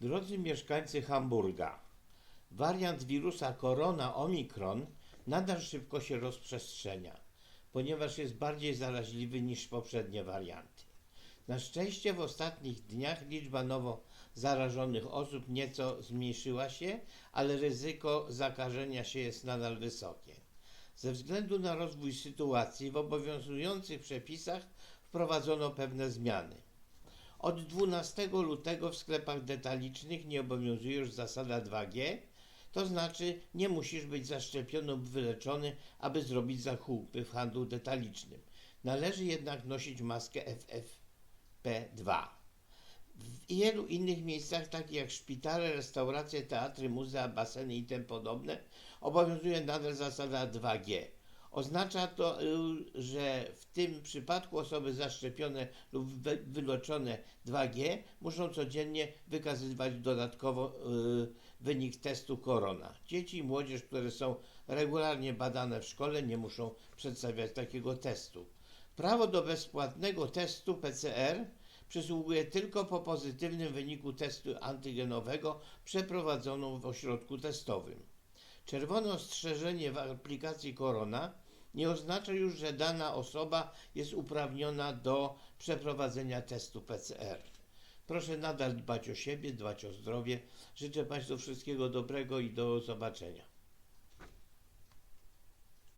Drodzy mieszkańcy Hamburga, wariant wirusa korona Omikron nadal szybko się rozprzestrzenia, ponieważ jest bardziej zaraźliwy niż poprzednie warianty. Na szczęście w ostatnich dniach liczba nowo zarażonych osób nieco zmniejszyła się, ale ryzyko zakażenia się jest nadal wysokie. Ze względu na rozwój sytuacji w obowiązujących przepisach wprowadzono pewne zmiany. Od 12 lutego w sklepach detalicznych nie obowiązuje już zasada 2G, to znaczy nie musisz być zaszczepiony lub wyleczony, aby zrobić zakupy w handlu detalicznym. Należy jednak nosić maskę FFP2. W wielu innych miejscach, takich jak szpitale, restauracje, teatry, muzea, baseny i tym podobne, obowiązuje nadal zasada 2G. Oznacza to, y, że w tym przypadku osoby zaszczepione lub wy- wyleczone 2G muszą codziennie wykazywać dodatkowo y, wynik testu korona. Dzieci i młodzież, które są regularnie badane w szkole, nie muszą przedstawiać takiego testu. Prawo do bezpłatnego testu PCR przysługuje tylko po pozytywnym wyniku testu antygenowego przeprowadzonym w ośrodku testowym. Czerwone ostrzeżenie w aplikacji Korona nie oznacza już, że dana osoba jest uprawniona do przeprowadzenia testu PCR. Proszę nadal dbać o siebie, dbać o zdrowie. Życzę Państwu wszystkiego dobrego i do zobaczenia.